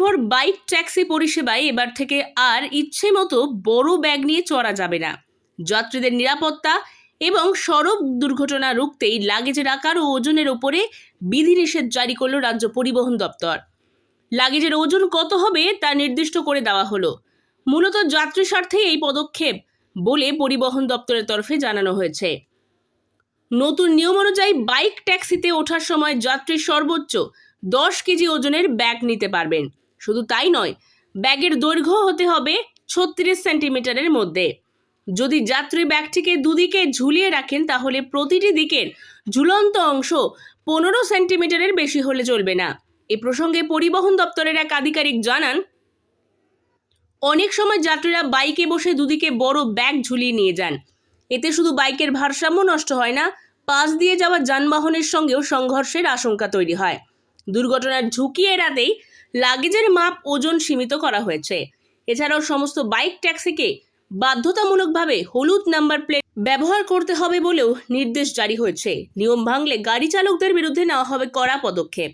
নির্ভর bike, taxi পরিষেবায় এবার থেকে আর ইচ্ছে মতো বড় ব্যাগ নিয়ে চড়া যাবে না। যাত্রীদের নিরাপত্তা এবং সড়ক দুর্ঘটনা রুখতেই লাগেজের আকার ও ওজনের ওপরে বিধিনিষেধ জারি করল রাজ্য পরিবহন দপ্তর। লাগেজের ওজন কত হবে তা নির্দিষ্ট করে দেওয়া হলো। মূলত যাত্রী স্বার্থে এই পদক্ষেপ বলে পরিবহন দপ্তরের তরফে জানানো হয়েছে। নতুন নিয়ম অনুযায়ী বাইক, ট্যাক্সিতে ওঠার সময় যাত্রী সর্বোচ্চ দশ কেজি ওজনের ব্যাগ নিতে পারবেন। শুধু তাই নয়, ব্যাগের দৈর্ঘ্য হতে হবে ছত্রিশ সেন্টিমিটারের মধ্যে। যদি যাত্রী ব্যাগটিকে দুদিকে ঝুলিয়ে রাখেন, তাহলে প্রতিটি দিকের ঝুলন্ত অংশ পনেরো সেন্টিমিটারের বেশি হলে চলবে না। এ প্রসঙ্গে পরিবহন দপ্তরের এক আধিকারিক জানান, অনেক সময় যাত্রীরা বাইকে বসে দুদিকে বড় ব্যাগ ঝুলিয়ে নিয়ে যান। এতে শুধু বাইকের ভারসাম্য নষ্ট হয় না, পাশ দিয়ে যাওয়া যানবাহনের সঙ্গেও সংঘর্ষের আশঙ্কা তৈরি হয়। দুর্ঘটনার ঝুঁকি এড়াতেই লাগেজের মাপ ওজন সীমিত করা হয়েছে। এছাড়াও সমস্ত বাইক ট্যাক্সিকে বাধ্যতামূলকভাবে হলুদ নাম্বার প্লেট ব্যবহার করতে হবে বলেও নির্দেশ জারি হয়েছে। নিয়ম ভাঙলে গাড়ি চালকদের বিরুদ্ধে নেওয়া হবে কড়া পদক্ষেপ।